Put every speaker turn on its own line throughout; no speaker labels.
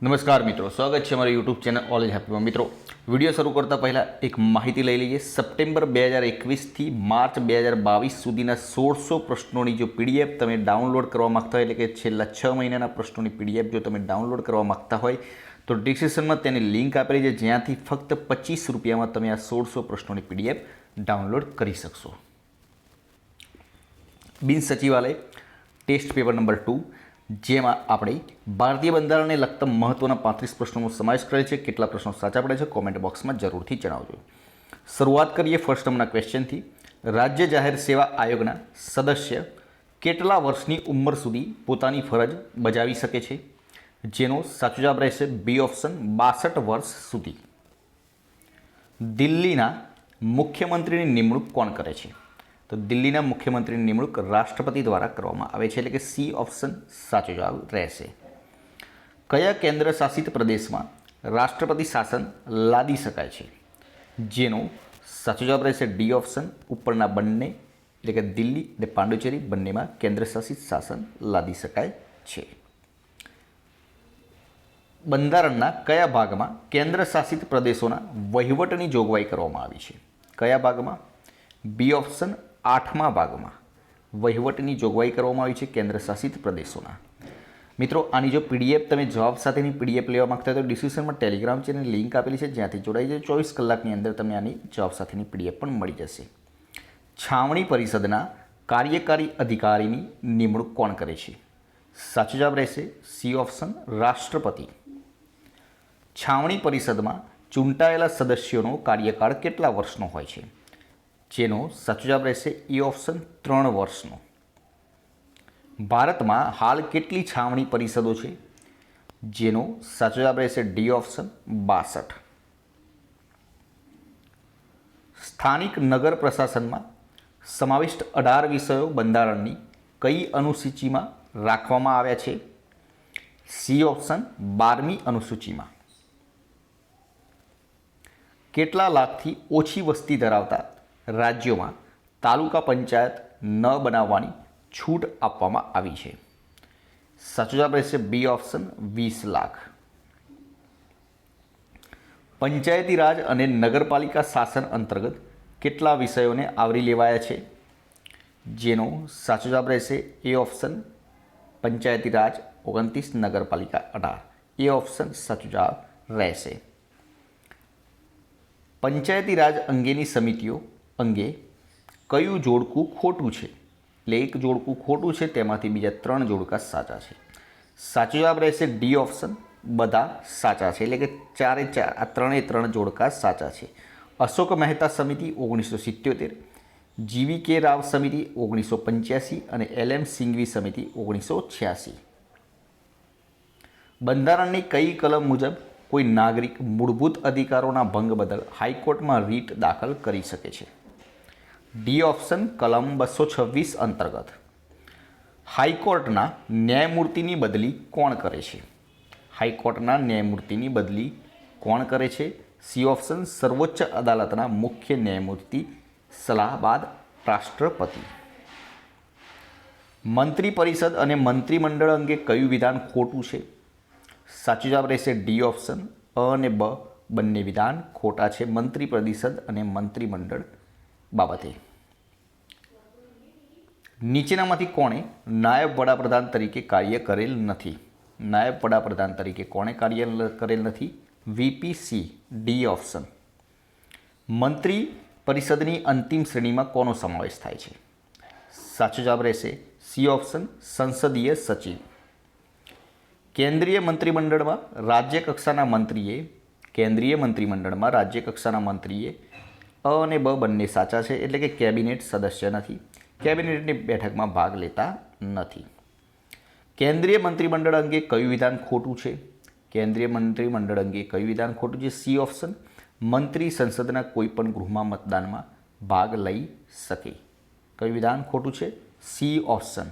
નમસ્કાર મિત્રો, સ્વાગત છે અમારી યુટ્યુબ ચેનલ ઓલ ઇઝ હેપીમાં મિત્રો વીડિયો શરૂ કરતાં પહેલાં એક માહિતી લઈ લઈએ. સપ્ટેમ્બર બે હજાર એકવીસથી માર્ચ બે હજાર બાવીસ સુધીના સોળસો પ્રશ્નોની જો પીડીએફ તમે ડાઉનલોડ કરવા માગતા હોય, એટલે કે છેલ્લા છ મહિનાના પ્રશ્નોની પીડીએફ જો તમે ડાઉનલોડ કરવા માગતા હોય, તો ડિસ્ક્રિપ્શનમાં તેની લિંક આપેલી છે. જ્યાંથી ફક્ત પચીસ રૂપિયામાં તમે આ સોળસો પ્રશ્નોની પીડીએફ ડાઉનલોડ કરી શકશો. બિન સચિવાલય ટેસ્ટ પેપર નંબર ટુ જેમાં આપણે ભારતીય બંધારણને લગતા મહત્વના પાંત્રીસ પ્રશ્નોનો સમાવેશ કરે છે. કેટલા પ્રશ્નો સાચા પડે છે? કોમેન્ટ બોક્સમાં જરૂરથી જણાવજો. શરૂઆત કરીએ ફર્સ્ટ નંબરના ક્વેશ્ચનથી રાજ્ય જાહેર સેવા આયોગના સદસ્ય કેટલા વર્ષની ઉંમર સુધી પોતાની ફરજ બજાવી શકે છે? જેનો સાચો જવાબ રહેશે બી ઓપ્શન બાસઠ વર્ષ સુધી. દિલ્હીના મુખ્યમંત્રીની નિમણૂક કોણ કરે છે? તો દિલ્હીના મુખ્યમંત્રીની નિમણૂક રાષ્ટ્રપતિ દ્વારા કરવામાં આવે છે એટલે કે સી ઓપ્શન સાચો જવાબ રહેશે. કયા કેન્દ્ર શાસિત પ્રદેશમાં રાષ્ટ્રપતિ શાસન લાદી શકાય છે? જેનો સાચો જવાબ રહેશે ડી ઓપ્શન, ઉપરના બંને, એટલે કે દિલ્હી અને પાંડુચેરી બંનેમાં કેન્દ્ર શાસિત શાસન લાદી શકાય છે. બંધારણના કયા ભાગમાં કેન્દ્ર શાસિત પ્રદેશોના વહીવટની જોગવાઈ કરવામાં આવી છે? કયા ભાગમાં? બી ઓપ્શન આઠમા ભાગમાં વહીવટની જોગવાઈ કરવામાં આવી છે કેન્દ્ર શાસિત પ્રદેશોના. મિત્રો, આની જો પીડીએફ તમે જવાબ સાથેની પીડીએફ લેવા માગતા હોય તો ડિસ્ક્રિપ્શનમાં ટેલિગ્રામ ચેનલ લિંક આપેલી છે, જ્યાંથી જોડાઈ જાય ચોવીસ કલાકની અંદર તમને આની જવાબ સાથેની પીડીએફ પણ મળી જશે. છાવણી પરિષદના કાર્યકારી અધિકારીની નિમણૂક કોણ કરે છે? સાચો જવાબ રહેશે સી ઓપ્શન રાષ્ટ્રપતિ. છાવણી પરિષદમાં ચૂંટાયેલા સદસ્યોનો કાર્યકાળ કેટલા વર્ષનો હોય છે? જેનો સાચો જવાબ રહેશે એ ઓપ્શન ત્રણ વર્ષનો. ભારતમાં હાલ કેટલી છાવણી પરિષદો છે? જેનો સાચો જવાબ રહેશે ડી ઓપ્શન બાસઠ. સ્થાનિક નગર પ્રશાસનમાં સમાવિષ્ટ અઢાર વિષયો બંધારણની કઈ અનુસૂચિમાં રાખવામાં આવ્યા છે? સી ઓપ્શન બારમી અનુસૂચિમાં. કેટલા લાખથી ઓછી વસ્તી ધરાવતા રાજ્યોમાં તાલુકા પંચાયત ન બનાવવાની છૂટ આપવામાં આવી છે. સાચો જવાબ રહેશે બી ઓપ્શન વીસ લાખ. પંચાયતી રાજ અને નગરપાલિકા શાસન અંતર્ગત કેટલા વિષયોને આવરી લેવાયા છે? જેનો સાચો જવાબ રહેશે એ ઓપ્શન પંચાયતી રાજ ઓગણત્રીસ, નગરપાલિકા અઢાર. એ ઓપ્શન સાચો જવાબ રહેશે. પંચાયતી રાજ અંગેની સમિતિઓ અંગે કયું જોડકું ખોટું છે? એટલે એક જોડકું ખોટું છે, તેમાંથી બીજા ત્રણ જોડકા સાચા છે. સાચો જવાબ રહેશે ડી ઓપ્શન. બધા સાચા છે, એટલે કે ચારે ચાર, આ ત્રણે ત્રણ જોડકા સાચા છે. અશોક મહેતા સમિતિ ઓગણીસો સિત્યોતેર જીવી કે રાવ સમિતિ ઓગણીસો પંચ્યાસી અને એલ એમ સિંઘવી સમિતિ ઓગણીસો છ્યાસી. બંધારણની કઈ કલમ મુજબ કોઈ નાગરિક મૂળભૂત અધિકારોના ભંગ બદલ હાઈકોર્ટમાં રીટ દાખલ કરી શકે છે? ડી ઓપ્શન કલમ બસો છવ્વીસ અંતર્ગત. હાઈકોર્ટના ન્યાયમૂર્તિની બદલી કોણ કરે છે? હાઈકોર્ટના ન્યાયમૂર્તિની બદલી કોણ કરે છે? સી ઓપ્શન સર્વોચ્ચ અદાલતના મુખ્ય ન્યાયમૂર્તિ સલાહ બાદ રાષ્ટ્રપતિ. મંત્રી પરિષદ અને મંત્રીમંડળ અંગે કયું વિધાન ખોટું છે? સાચો જવાબ રહેશે ડી ઓપ્શન. અ અને બ બંને વિધાન ખોટા છે મંત્રી પરિષદ અને મંત્રીમંડળ બાબતે. નીચેનામાંથી કોણે નાયબ વડાપ્રધાન તરીકે કાર્ય કરેલ નથી? નાયબ વડાપ્રધાન તરીકે કોણે કાર્ય કરેલ નથી? વીપીસી ડી ઓપ્શન મંત્રી પરિષદની અંતિમ શ્રેણીમાં કોનો સમાવેશ થાય છે? સાચો જવાબ રહેશે સી ઓપ્શન સંસદીય સચિવ. કેન્દ્રીય મંત્રીમંડળમાં રાજ્ય કક્ષાના મંત્રીએ, કેન્દ્રીય મંત્રીમંડળમાં રાજ્ય કક્ષાના મંત્રીએ અ અને બ બંને સાચા છે એટલે કે કેબિનેટ સદસ્ય નથી. કેબિનેટની બેઠકમાં ભાગ લેતા નથી. કેન્દ્રીય મંત્રીમંડળ અંગે કયું વિધાન ખોટું છે? કેન્દ્રીય મંત્રીમંડળ અંગે કયું વિધાન ખોટું છે? સી ઓપ્શન, મંત્રી સંસદના કોઈપણ ગૃહમાં મતદાનમાં ભાગ લઈ શકે. કયું વિધાન ખોટું છે? સી ઓપ્શન,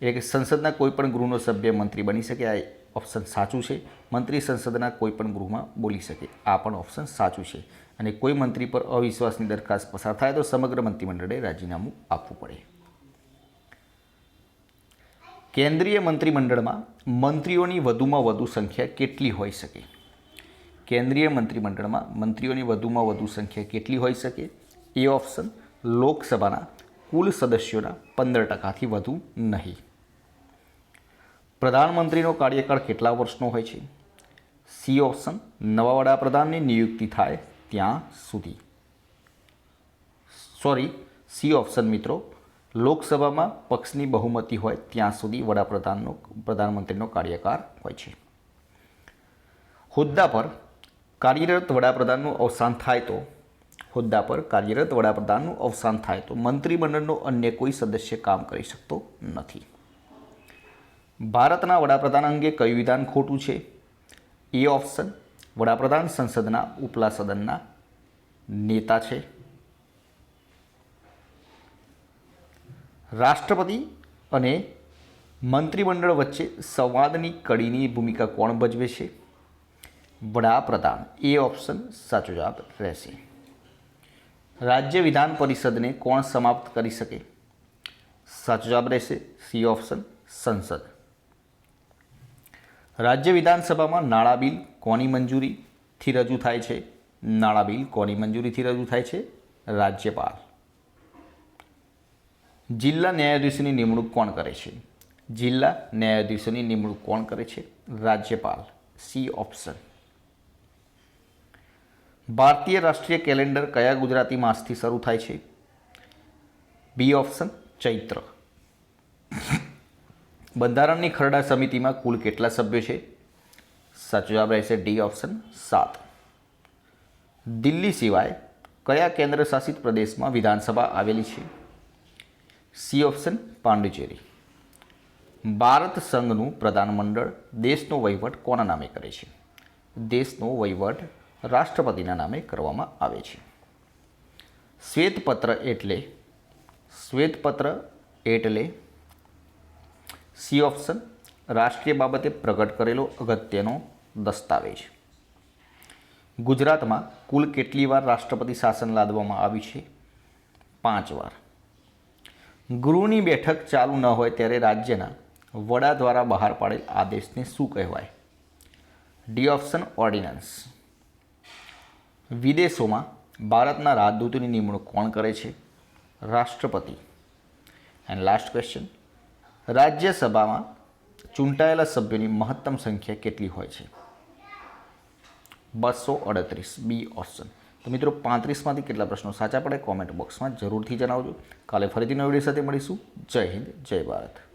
એટલે કે સંસદના કોઈપણ ગૃહનો સભ્ય મંત્રી બની શકે. આ ઓપ્શન સાચું છે. મંત્રી સંસદના કોઈપણ ગૃહમાં બોલી શકે. આ પણ ઓપ્શન સાચું છે. અને કોઈ મંત્રી પર અવિશ્વાસની દરખાસ્ત પસાર થાય તો સમગ્ર મંત્રીમંડળે રાજીનામું આપવું પડે. કેન્દ્રીય મંત્રીમંડળમાં મંત્રીઓની વધુમાં વધુ સંખ્યા કેટલી હોઈ શકે? કેન્દ્રીય મંત્રીમંડળમાં મંત્રીઓની વધુમાં વધુ સંખ્યા કેટલી હોઈ શકે? એ ઓપ્શન લોકસભાના કુલ સદસ્યોના પંદર ટકાથી વધુ નહીં. પ્રધાનમંત્રીનો કાર્યકાળ કેટલા વર્ષનો હોય છે? સી ઓપ્શન નવા વડાપ્રધાનની નિયુક્તિ થાય ત્યાં સુધી. સોરી, સી ઓપ્શન મિત્રો, લોકસભામાં પક્ષની બહુમતી હોય ત્યાં સુધી વડાપ્રધાનનો, પ્રધાનમંત્રીનો કાર્યકાળ હોય છે. હોદ્દા પર કાર્યરત વડાપ્રધાનનું અવસાન થાય તો? હોદ્દા પર કાર્યરત વડાપ્રધાનનું અવસાન થાય તો મંત્રીમંડળનો અન્ય કોઈ સદસ્ય કામ કરી શકતો નથી. ભારતના વડાપ્રધાન અંગે કયું વિધાન ખોટું છે? એ ઓપ્શન વડાપ્રધાન સંસદના ઉપલા સદનના નેતા છે. રાષ્ટ્રપતિ અને મંત્રીમંડળ વચ્ચે સંવાદની કડીની ભૂમિકા કોણ ભજવે છે? વડાપ્રધાન. એ ઓપ્શન સાચો જવાબ રહેશે. રાજ્ય વિધાન પરિષદને કોણ સમાપ્ત કરી શકે? સાચો જવાબ રહેશે સી ઓપ્શન સંસદ. રાજ્ય વિધાનસભામાં નાણાં બિલ કોની મંજૂરીથી રજૂ થાય છે? નાણાં બિલ કોની મંજૂરીથી રજૂ થાય છે? રાજ્યપાલ. જિલ્લા ન્યાયાધીશની નિમણૂક કોણ કરે છે? જિલ્લા ન્યાયાધીશોની નિમણૂક કોણ કરે છે? રાજ્યપાલ. C option. ભારતીય રાષ્ટ્રીય કેલેન્ડર કયા ગુજરાતી માસથી શરૂ થાય છે? B option Chaitra. બંધારણની ખરડા સમિતિમાં કુલ કેટલા સભ્યો છે? સાચો જવાબ રહેશે ડી, ઓપ્શન સાત. દિલ્હી સિવાય કયા કેન્દ્ર શાસિત પ્રદેશમાં વિધાનસભા આવેલી છે? C, option Pondicherry. ભારત સંઘનું પ્રધાનમંડળ દેશનો વહીવટ કોના નામે કરે છે? દેશનો વહીવટ રાષ્ટ્રપતિના નામે કરવામાં આવે છે. શ્વેતપત્ર એટલે શ્વેતપત્ર એટલે સી ઓપ્શન, રાષ્ટ્રીય બાબતે પ્રગટ કરેલો અગત્યનો દસ્તાવેજ. ગુજરાતમાં કુલ કેટલી વાર રાષ્ટ્રપતિ શાસન લાદવામાં આવ્યું છે? પાંચ વાર. ગૃહની બેઠક ચાલુ ન હોય ત્યારે રાજ્યના વડા દ્વારા બહાર પાડેલ આદેશને શું કહેવાય? D option, ordinance. વિદેશોમાં ભારતના રાજદૂતની નિમણૂક કોણ કરે છે? રાષ્ટ્રપતિ. એન્ડ લાસ્ટ ક્વેશ્ચન રાજ્યસભામાં ચૂંટાયેલા સભ્યોની મહત્તમ સંખ્યા કેટલી હોય છે? બસો અડત્રીસ, બી ઓપ્શન. તો મિત્રો પાંત્રીસમાંથી કેટલા પ્રશ્નો સાચા પડે? કોમેન્ટ બોક્સમાં જરૂરથી જણાવજો. કાલે ફરીથી નવી વીડિયો સાથે મળીશું. જય હિન્દ, જય ભારત.